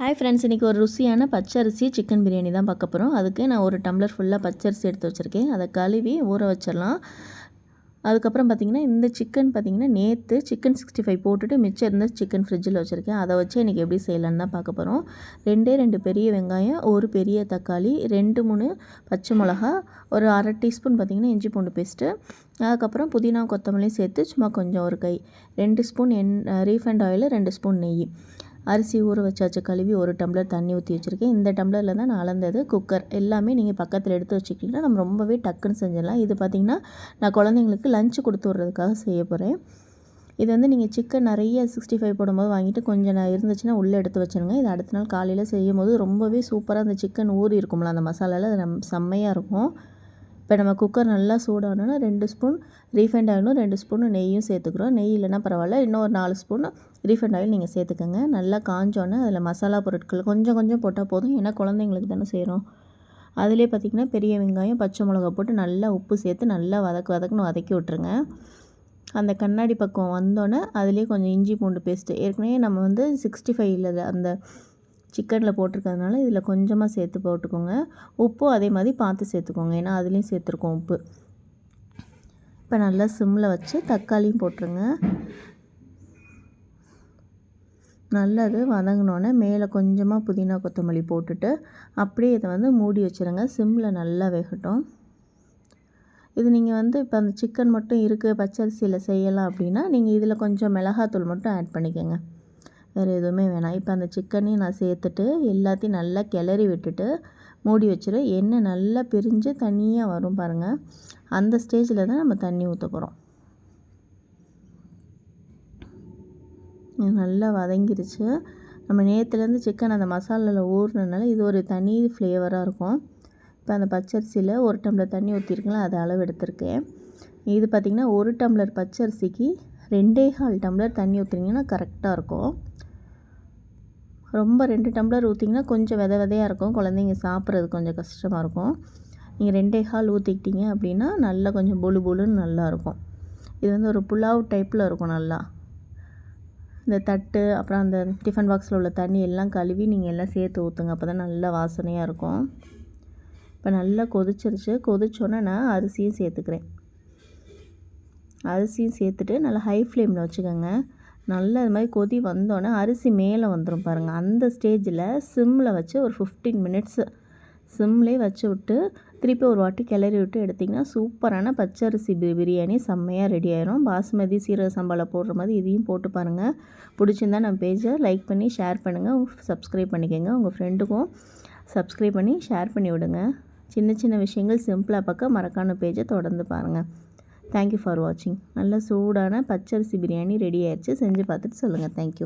Hi friends இன்றைக்கி ஒரு ருசியான பச்சரிசி சிக்கன் பிரியாணி தான் பார்க்க போகிறோம் அதுக்கு நான் ஒரு டம்ளர் ஃபுல்லாக பச்சரிசி எடுத்து வச்சுருக்கேன். அதை கழுவி ஊற வச்சிடலாம். அதுக்கப்புறம் பார்த்திங்கன்னா இந்த சிக்கன் பார்த்திங்கன்னா நேற்று சிக்கன் சிக்ஸ்டி ஃபைவ் போட்டுட்டு மிச்சம் இருந்த சிக்கன் ஃப்ரிட்ஜில் வச்சுருக்கேன். அதை வச்சு எனக்கு எப்படி செய்யலான்னு தான் பார்க்க போகிறோம் ரெண்டே ரெண்டு பெரிய வெங்காயம் ஒரு பெரிய தக்காளி ரெண்டு மூணு பச்சை மிளகா ஒரு அரை டீஸ்பூன் பார்த்திங்கன்னா இஞ்சி பூண்டு பேஸ்ட்டு அதுக்கப்புறம் புதினா கொத்தமல்லியும் சேர்த்து சும்மா கொஞ்சம் ஒரு கை ரெண்டு ஸ்பூன் எண் ரீஃபைண்ட் ஆயில் ரெண்டு ஸ்பூன் நெய். அரிசி ஊற வச்சாச்சு கழுவி ஒரு டம்ளர் தண்ணி ஊற்றி வச்சுருக்கேன். இந்த டம்ளரில் தான் நான் அளந்தது குக்கர். எல்லாமே நீங்கள் பக்கத்தில் எடுத்து வச்சுக்கிட்டிங்கன்னா நம்ம ரொம்பவே டக்குன்னு செஞ்சிடலாம். இது பார்த்திங்கன்னா நான் குழந்தைங்களுக்கு லஞ்சு கொடுத்து விட்றதுக்காக செய்ய போகிறேன் இது வந்து நீங்கள் சிக்கன் நிறைய சிக்ஸ்டி ஃபைவ் போடும்போது வாங்கிட்டு கொஞ்சம் நான் இருந்துச்சுன்னா உள்ளே எடுத்து வச்சுருங்க. இது அடுத்த நாள் காலையில் செய்யும் போது ரொம்பவே சூப்பராக அந்த சிக்கன் ஊறி இருக்கும்ல அந்த மசாலாவில் அது நம் செம்மையாக இருக்கும். இப்போ நம்ம குக்கர் நல்லா சூடானோன்னா ரெண்டு ஸ்பூன் ரீஃபைண்ட் ஆயிலும் ரெண்டு ஸ்பூன் நெய்யும் சேர்த்துக்கிறோம். நெய் இல்லைன்னா பரவாயில்ல. இன்னும் ஒரு நாலு ஸ்பூன் ரீஃபைண்ட் ஆயில் நீங்கள் சேர்த்துக்கோங்க. நல்லா காஞ்சோன்னே அதில் மசாலா பொருட்கள் கொஞ்சம் கொஞ்சம் போட்டால் போதும். ஏன்னா குழந்தைங்களுக்கு தானே செய்கிறோம் அதிலே பார்த்திங்கன்னா பெரிய வெங்காயம் பச்சை மிளகா போட்டு நல்லா உப்பு சேர்த்து நல்லா வதக்கு வதக்குன்னு வதக்கி விட்ருங்க அந்த கண்ணாடி பக்கம் வந்தோடனே அதிலே கொஞ்சம் இஞ்சி பூண்டு பேஸ்ட்டு ஏற்கனவே நம்ம வந்து சிக்ஸ்டி ஃபைவ்ல அந்த சிக்கனில் போட்டிருக்கிறதுனால இதில் கொஞ்சமாக சேர்த்து போட்டுக்கோங்க. உப்பும் அதே மாதிரி பார்த்து சேர்த்துக்கோங்க. ஏன்னா அதுலேயும் சேர்த்துருக்கோம் உப்பு. இப்போ நல்லா சிம்மில் வச்சு தக்காளியும் போட்டுருங்க. நல்லது வதங்கினோன்னே மேலே கொஞ்சமாக புதினா கொத்தமல்லி போட்டுட்டு அப்படியே இதை வந்து மூடி வச்சுருங்க. சிம்மில் நல்லா வேகட்டும். இது நீங்கள் வந்து இப்போ அந்த சிக்கன் மட்டும் இருக்குது பச்சரிசியில் செய்யலாம் அப்படின்னா நீங்கள் இதில் கொஞ்சம் மிளகாத்தூள் மட்டும் ஆட் பண்ணிக்கோங்க. வேறு எதுவுமே வேணாம். இப்போ அந்த சிக்கனையும் நான் சேர்த்துட்டு எல்லாத்தையும் நல்லா கிளறி விட்டுட்டு மூடி வச்சிரு. எண்ணெய் நல்லா பிரிஞ்சு தனியாக வரும் பாருங்கள் அந்த ஸ்டேஜில் தான் நம்ம தண்ணி ஊற்ற போகிறோம் நல்லா வதங்கிருச்சு. நம்ம நேற்றுலேருந்து சிக்கன் அந்த மசாலாவில் ஊறினதுனால இது ஒரு தனி ஃப்ளேவராக இருக்கும். இப்போ அந்த பச்சரிசியில் ஒரு டம்ளர் தண்ணி ஊற்றிருக்கீங்களா அதை அளவு எடுத்திருக்கேன். இது பார்த்திங்கன்னா ஒரு டம்ளர் பச்சரிசிக்கு ரெண்டே கால் டம்ளர் தண்ணி ஊற்றுனீங்கன்னா கரெக்டாக இருக்கும். ரொம்ப ரெண்டு டம்ளர் ஊற்றிங்கன்னா கொஞ்சம் வித விதையாக இருக்கும். குழந்தைங்க சாப்பிட்றது கொஞ்சம் கஷ்டமாக இருக்கும். நீங்கள் ரெண்டே கால் ஊற்றிக்கிட்டீங்க அப்படின்னா நல்லா கொஞ்சம் பொழு பொழுன்னு நல்லாயிருக்கும் இது வந்து ஒரு புலாவ் டைப்பில் இருக்கும் நல்லா. இந்த தட்டு அப்புறம் அந்த டிஃபன் பாக்ஸில் உள்ள தண்ணி எல்லாம் கழுவி நீங்கள் எல்லாம் சேர்த்து ஊற்றுங்க அப்போ தான் நல்லா வாசனையாக இருக்கும். இப்போ நல்லா கொதிச்சிருச்சு. கொதிச்சோன்னே நான் அரிசியும் சேர்த்துக்கிறேன். அரிசியும் சேர்த்துட்டு நல்லா ஹை ஃப்ளேமில் வச்சுக்கோங்க. நல்லா இது மாதிரி கொதி வந்தோடனே அரிசி மேலே வந்துடும் பாருங்கள் அந்த ஸ்டேஜில் சிம்மில் வச்சு ஒரு ஃபிஃப்டீன் மினிட்ஸு சிம்லேயே வச்சு விட்டு திருப்பி ஒரு வாட்டி கிளறி விட்டு எடுத்திங்கன்னா சூப்பரான பச்சரிசி பிரியாணி செம்மையாக ரெடி ஆயிரும். பாஸ்மதி சீரக சம்பாவில் போடுற மாதிரி இதையும் போட்டு பாருங்கள் பிடிச்சிருந்தா நம்ம பேஜை லைக் பண்ணி ஷேர் பண்ணுங்கள் சப்ஸ்கிரைப் பண்ணிக்கோங்க. உங்கள் ஃப்ரெண்டுக்கும் சப்ஸ்கிரைப் பண்ணி ஷேர் பண்ணி விடுங்க. சின்ன சின்ன விஷயங்கள் சிம்பிளாக பார்க்க மறக்கான பேஜை தொடர்ந்து பாருங்கள் தேங்க்யூ ஃபார் வாட்சிங் நல்ல சூடான பச்சரிசி பிரியாணி ரெடி ஆயிடுச்சு. செஞ்சு பார்த்துட்டு சொல்லுங்கள் தேங்க்யூ